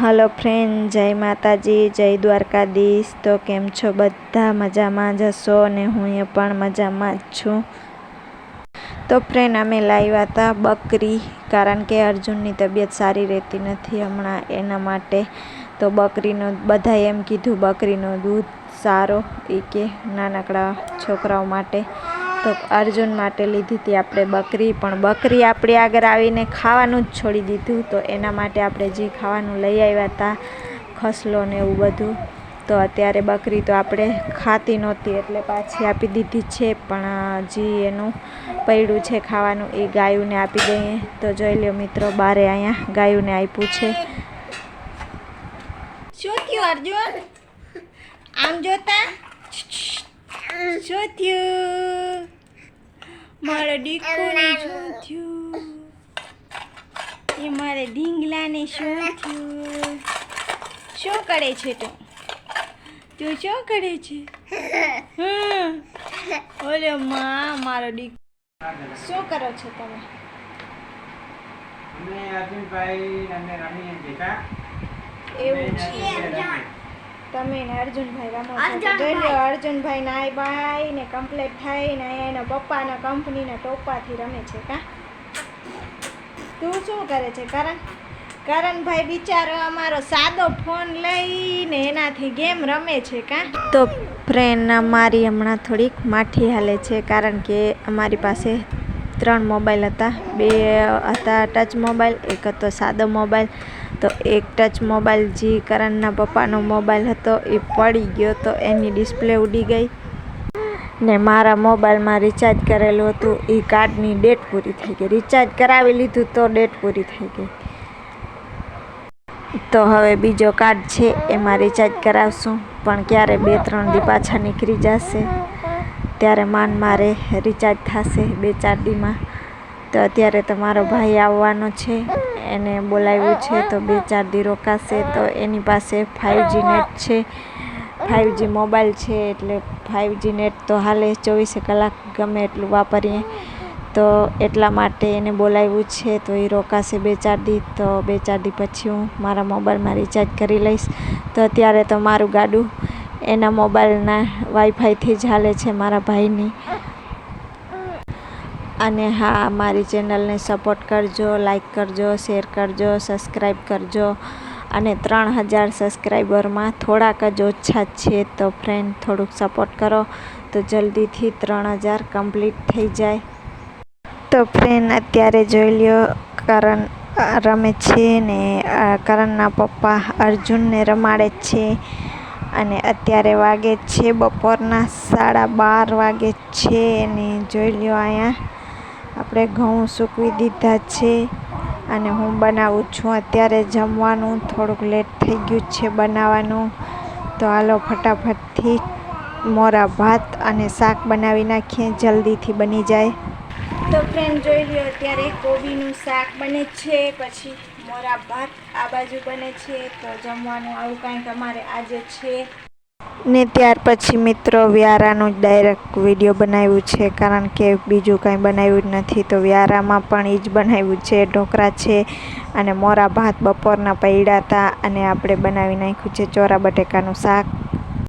Hello friend જય માતાજી, જય દ્વારકાધીશ. તો કેમ છો બધા? મજામાં જ હશો અને હું એ પણ મજામાં જ છું. તો ફ્રેન્ડ અમે લાવ્યા હતા બકરી, કારણ કે અર્જુનની તબિયત સારી રહેતી નથી હમણાં એના માટે. તો બકરીનો, બધાએ એમ કીધું બકરીનો દૂધ સારો એ કે નાનકડા છોકરાઓ માટે. તો અર્જુન માટે લીધી હતી આપણે બકરી, પણ બકરી આપણી આગળ આવીને ખાવાનું જ છોડી દીધું તો એના માટે આપણે જે ખાવાનું લઈ આવ્યા હતા ખસલો ને એવું બધું, તો અત્યારે બકરી તો આપણે ખાતી નહોતી એટલે પાછી આપી દીધી છે, પણ જે એનું પૈડું છે ખાવાનું એ ગાયુંને આપી દઈએ. તો જોઈ લ્યો મિત્રો, બારે અહીંયા ગાયુંને આપ્યું છે. શું થયું અર્જુન? આમ જોતા? શું થયું? મારો દીકરાને શું થયું એ મારે ઢીંગલાને શું થયું શું કરે છે તું? તું શું કરે છે. ઓલે માં મારો દીક શું કરો છો તમે? અમે અર્જુનભાઈ અને રમીએ ભેગા એવું છે. તમે ને અર્જુનભાઈ રમો છો લો અર્જુનભાઈ નાય ભાઈ ને કમ્પ્લીટ થાય ને અહીંયા એના પપ્પાના કંપનીના ટોપાથી રમે છે કા? તું શું કરે છે? કરણ? કરણભાઈ બિચારો અમારો સાદો ફોન લઈને એનાથી ગેમ રમે છે કા? તો ફ્રેન્ડ અમારી હમણાં થોડીક માઠી હાલે છે કારણ કે અમારી પાસે ત્રણ મોબાઈલ હતા. બે હતા ટચ મોબાઈલ એક હતો સાદો મોબાઈલ તો એક ટચ મોબાઈલ જે કરણના પપ્પાનો મોબાઈલ હતો, એ પડી ગયો તો એની ડિસ્પ્લે ઉડી ગઈ. ને મારા મોબાઈલમાં રિચાર્જ કરેલું હતું એ કાર્ડની ડેટ પૂરી થઈ ગઈ. રિચાર્જ કરાવી લીધું તો ડેટ પૂરી થઈ ગઈ. તો હવે બીજો કાર્ડ છે, એમાં રિચાર્જ કરાવશું. પણ ક્યારે બે ત્રણ દી પાછા નીકળી જશે, ત્યારે માન મારે રિચાર્જ થશે બે ચાર દીમાં. તો અત્યારે તો મારો ભાઈ આવવાનો છે. એને બોલાવ્યું છે તો બે ચાર દી રોકાશે તો એની પાસે ફાઇવજી નેટ છે. ફાઇવજી મોબાઈલ છે એટલે ફાઇવજી નેટ તો હાલે, ચોવીસે કલાક ગમે એટલું વાપરીએ. તો એટલા માટે એને બોલાવ્યું છે તો એ રોકાશે બે ચાર દી. તો બે ચાર દી પછી હું મારા મોબાઈલમાં રિચાર્જ કરી લઈશ. તો અત્યારે તો મારું ગાડું એના મોબાઈલના વાઈફાઈથી જ હાલે છે મારા ભાઈની. અને હા, મારી ચેનલને સપોર્ટ કરજો લાઈક કરજો શેર કરજો સબસ્ક્રાઈબ કરજો. અને ત્રણ હજાર સબસ્ક્રાઈબરમાં થોડાક જ ઓછા છે, તો ફ્રેન્ડ થોડુંક સપોર્ટ કરો. તો જલ્દીથી ત્રણ હજાર કમ્પ્લીટ થઈ જાય. તો ફ્રેન્ડ અત્યારે જોઈ લ્યો, કરણ રમે છે ને કરણના પપ્પા અર્જુનને રમાડે છે. અને અત્યારે વાગે છે બપોરના સાડા બાર વાગે છે અને જોઈ લ્યો અહીંયા. આપણે ઘઉં સૂકવી દીધા છે અને હું બનાવું છું. અત્યારે જમવાનું થોડુંક લેટ થઈ ગયું છે બનાવવાનું. તો હાલો ફટાફટથી મોરા ભાત અને શાક બનાવી નાખીએ, જલ્દીથી બની જાય. તો ફ્રેન્ડ જોઈ લો અત્યારે કોબીનું શાક બને છે, પછી મોરા ભાત આ બાજુ બને છે. તો જમવાનું આવું કાંઈક અમારે આજે છે. ને ત્યાર પછી મિત્રો વ્યારાનું જ ડાયરેક્ટ વીડિયો બનાવ્યું છે, કારણ કે બીજું કાંઈ બનાવ્યું જ નથી. તો વ્યારામાં પણ એ જ બનાવ્યું છે, ઢોકળા છે અને મોરા ભાત બપોરના પૈડા હતા અને આપણે બનાવી નાખ્યું છે ચોરા બટેકાનું શાક.